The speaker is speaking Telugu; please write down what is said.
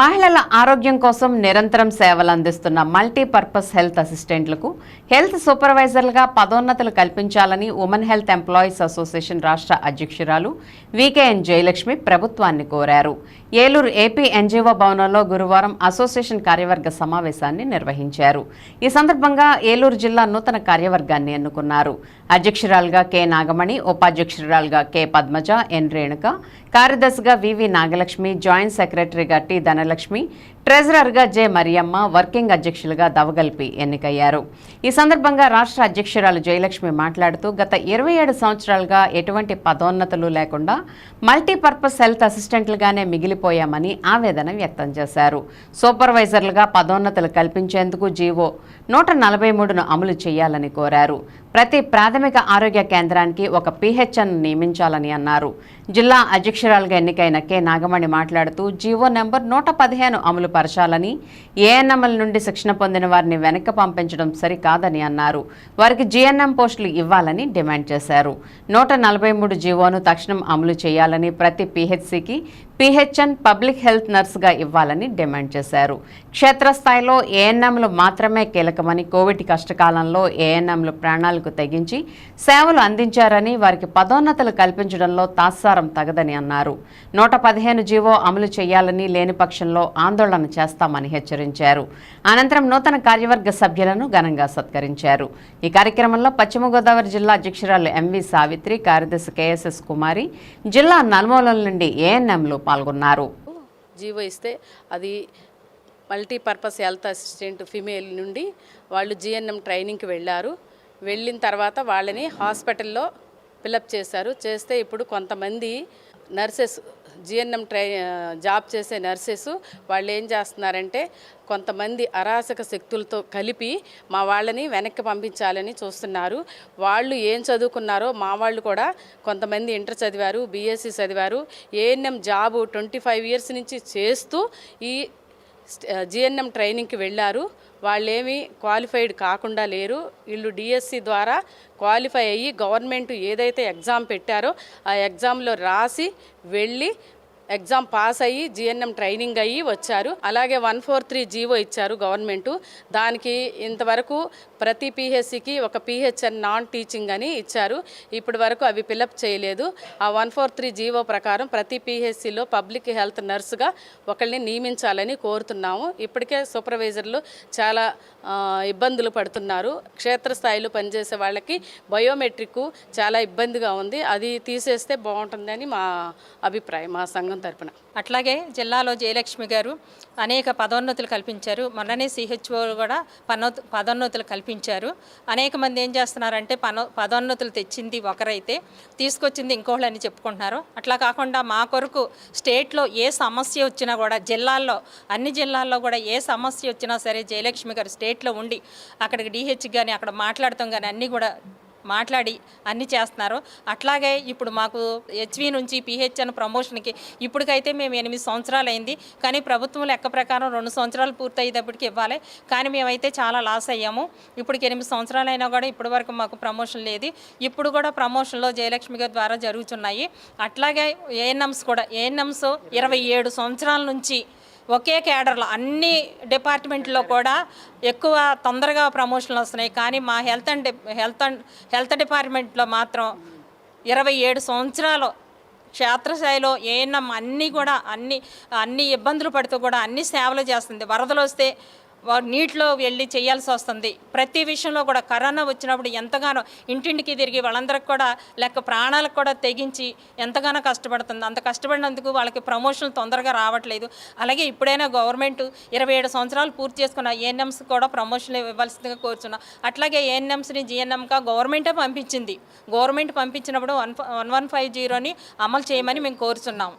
మహిళల ఆరోగ్యం కోసం నిరంతరం సేవలు అందిస్తున్న మల్టీపర్పస్ హెల్త్ అసిస్టెంట్లకు హెల్త్ సూపర్వైజర్లుగా పదోన్నతులు కల్పించాలని ఉమెన్ హెల్త్ ఎంప్లాయీస్ అసోసియేషన్ రాష్ట్ర అధ్యక్షురాలు వికేఎన్ జయలక్ష్మి ప్రభుత్వాన్ని కోరారు. ఏలూరు ఏపీ ఎన్జీఓ భవనంలో గురువారం అసోసియేషన్ కార్యవర్గ సమావేశాన్ని నిర్వహించారు. ఈ సందర్భంగా ఏలూరు జిల్లా నూతన కార్యవర్గాన్ని ఎన్నుకున్నారు. అధ్యక్షురాలుగా కె నాగమణి ఉపాధ్యక్షురాలుగా కె పద్మజ ఎన్ రేణుక కార్యదర్శిగా వివి నాగలక్ష్మి జాయింట్ సెక్రటరీగా టి ధనలక్ష్మి ట్రెజరర్గా జె మరియమ్మ వర్కింగ్ అధ్యక్షులుగా దవగల్పి ఎన్నికయ్యారు. ఈ సందర్భంగా రాష్ట్ర అధ్యక్షురాలు జయలక్ష్మి మాట్లాడుతూ గత ఇరవై ఏడు సంవత్సరాలుగా ఎటువంటి పదోన్నతులు లేకుండా మల్టీపర్పస్ హెల్త్ అసిస్టెంట్లుగానే మిగిలిపోయామని ఆవేదన వ్యక్తం చేశారు. సూపర్వైజర్లుగా పదోన్నతులు కల్పించేందుకు జీవో నూట నలభై మూడును అమలు చేయాలని కోరారు. ప్రతి ప్రాథమిక ఆరోగ్య కేంద్రానికి ఒక పీహెచ్ఎన్ నియమించాలని అన్నారు. జిల్లా అధ్యక్షురాలుగా ఎన్నికైన కె. నాగమణి మాట్లాడుతూ జీవో నెంబర్ నూట పదిహేను అమలు పరచాలని ఏఎన్ఎంఎల్ నుండి శిక్షణ పొందిన వారిని వెనక్కి పంపించడం సరికాదని అన్నారు. వారికి జీఎన్ఎం పోస్టులు ఇవ్వాలని డిమాండ్ చేశారు. నూట నలభై మూడు జీవోను తక్షణం అమలు చేయాలని ప్రతి పీహెచ్సికి పిహెచ్ఎన్ పబ్లిక్ హెల్త్ నర్స్గా ఇవ్వాలని డిమాండ్ చేశారు. క్షేత్రస్థాయిలో ఏఎన్ఎంలు మాత్రమే కీలకమని కోవిడ్ కష్టకాలంలో ఏఎన్ఎంలు ప్రాణాలకు తెగించి సేవలు అందించారని వారికి పదోన్నతులు కల్పించడంలో తాత్సారం తగదని అన్నారు. నూట పదిహేను జీవో అమలు చేయాలని లేని పక్షంలో ఆందోళన చేస్తామని హెచ్చరించారు. అనంతరం నూతన కార్యవర్గ సభ్యులను ఘనంగా సత్కరించారు. ఈ కార్యక్రమంలో పశ్చిమ గోదావరి జిల్లా అధ్యక్షురాలు ఎంవి సావిత్రి కార్యదర్శి కేఎస్ఎస్ కుమారి జిల్లా నలుమూలల నుండి ఏఎన్ఎంలు పాల్గొన్నారు. జీవో ఇస్తే అది మల్టీపర్పస్ హెల్త్ అసిస్టెంట్ ఫిమేల్ నుండి వాళ్ళు జిఎన్ఎం ట్రైనింగ్కి వెళ్ళారు. వెళ్ళిన తర్వాత వాళ్ళని హాస్పిటల్లో ఫిలప్ చేశారు. చేస్తే ఇప్పుడు కొంతమంది నర్సెస్ జిఎన్ఎం ట్రై జాబ్ చేసే నర్సెస్ వాళ్ళు ఏం చేస్తున్నారంటే కొంతమంది అరాచక శక్తులతో కలిపి మా వాళ్ళని వెనక్కి పంపించాలని చూస్తున్నారు. వాళ్ళు ఏం చదువుకున్నారో మా వాళ్ళు కూడా కొంతమంది ఇంటర్ చదివారు బీఎస్సీ చదివారు ANM job twenty five years నుంచి చేస్తూ ఈ జిఎన్ఎం ట్రైనింగ్కి వెళ్ళారు. వాళ్ళేమీ క్వాలిఫైడ్ కాకుండా లేరు. వీళ్ళు డిఎస్సి ద్వారా క్వాలిఫై అయ్యి గవర్నమెంట్ ఏదైతే ఎగ్జామ్ పెట్టారో ఆ ఎగ్జామ్లో రాసి వెళ్ళి ఎగ్జామ్ పాస్ అయ్యి జిఎన్ఎం ట్రైనింగ్ అయ్యి వచ్చారు. అలాగే వన్ ఫోర్ త్రీ జీవో ఇచ్చారు గవర్నమెంటు. దానికి ఇంతవరకు ప్రతి పిహెచ్సికి ఒక పిహెచ్ఎన్ నాన్ టీచింగ్ అని ఇచ్చారు. ఇప్పటి వరకు అవి పిలప్ చేయలేదు. ఆ వన్ ఫోర్ త్రీ జీవో ప్రకారం ప్రతి పిహెచ్సిలో పబ్లిక్ హెల్త్ నర్సుగా ఒకరిని నియమించాలని కోరుతున్నాము. ఇప్పటికే సూపర్వైజర్లు చాలా ఇబ్బందులు పడుతున్నారు. క్షేత్రస్థాయిలో పనిచేసే వాళ్ళకి బయోమెట్రిక్ చాలా ఇబ్బందిగా ఉంది. అది తీసేస్తే బాగుంటుందని మా అభిప్రాయం మా సంఘం తరపున. అట్లాగే జిల్లాలో జయలక్ష్మి గారు అనేక పదోన్నతులు కల్పించారు. మొన్ననే సిహెచ్ఓ కూడా పదోన్నతులు కల్పించారు అనేక మంది ఏం చేస్తున్నారంటే పన పదోన్నతులు తెచ్చింది ఒకరైతే తీసుకొచ్చింది ఇంకోళ్ళు అని చెప్పుకుంటున్నారు. అట్లా కాకుండా మా కొరకు స్టేట్లో ఏ సమస్య వచ్చినా కూడా జిల్లాల్లో అన్ని జిల్లాల్లో కూడా ఏ సమస్య వచ్చినా సరే జయలక్ష్మి గారు స్టేట్లో ఉండి అక్కడికి డిహెచ్ కానీ అక్కడ మాట్లాడతాం కానీ అన్నీ కూడా మాట్లాడి అన్నీ చేస్తున్నారు. అట్లాగే ఇప్పుడు మాకు హెచ్వి నుంచి పిహెచ్ఎన్ ప్రమోషన్కి ఇప్పటికైతే మేము ఎనిమిది సంవత్సరాలు అయింది కానీ ప్రభుత్వం లెక్క ప్రకారం రెండు సంవత్సరాలు పూర్తి అయ్యేటప్పటికి ఇవ్వాలి. కానీ మేమైతే చాలా లాస్ అయ్యాము. ఇప్పటికి ఎనిమిది సంవత్సరాలు అయినా కూడా ఇప్పటి వరకు మాకు ప్రమోషన్ లేదు. ఇప్పుడు కూడా ప్రమోషన్లో జయలక్ష్మి గారి ద్వారా జరుగుతున్నాయి. అట్లాగే ఏఎన్ఎమ్స్ కూడా ఏఎన్ఎమ్స్ ఇరవై ఏడు సంవత్సరాల నుంచి ఒకే కేడర్లో అన్ని డిపార్ట్మెంట్లో కూడా ఎక్కువ తొందరగా ప్రమోషన్లు వస్తున్నాయి. కానీ మా health and health and health డిపార్ట్మెంట్లో మాత్రం ఇరవై ఏడు సంవత్సరాలు క్షేత్రస్థాయిలో ఏఎన్ఎం అన్నీ కూడా అన్ని అన్ని ఇబ్బందులు పడుతూ కూడా అన్ని సేవలు చేస్తుంది. వరదలు వస్తే వారు నీటిలో వెళ్ళి చేయాల్సి వస్తుంది. ప్రతి విషయంలో కూడా కరోనా వచ్చినప్పుడు ఎంతగానో ఇంటింటికి తిరిగి వాళ్ళందరికి కూడా లెక్క ప్రాణాలకు కూడా తెగించి ఎంతగానో కష్టపడుతుంది. అంత కష్టపడినందుకు వాళ్ళకి ప్రమోషన్ తొందరగా రావట్లేదు. అలాగే ఇప్పుడైనా గవర్నమెంట్ ఇరవై ఏడు సంవత్సరాలు పూర్తి చేసుకున్న ఏఎన్ఎంస్ కూడా ప్రమోషన్లు ఇవ్వాల్సిందిగా కోరుచున్నాం. అట్లాగే ఏఎన్ఎంస్ని జిఎన్ఎంగా గవర్నమెంటే పంపించింది. గవర్నమెంట్ పంపించినప్పుడు వన్ వన్ వన్ ఫైవ్ జీరోని అమలు చేయమని మేము కోరుచున్నాం.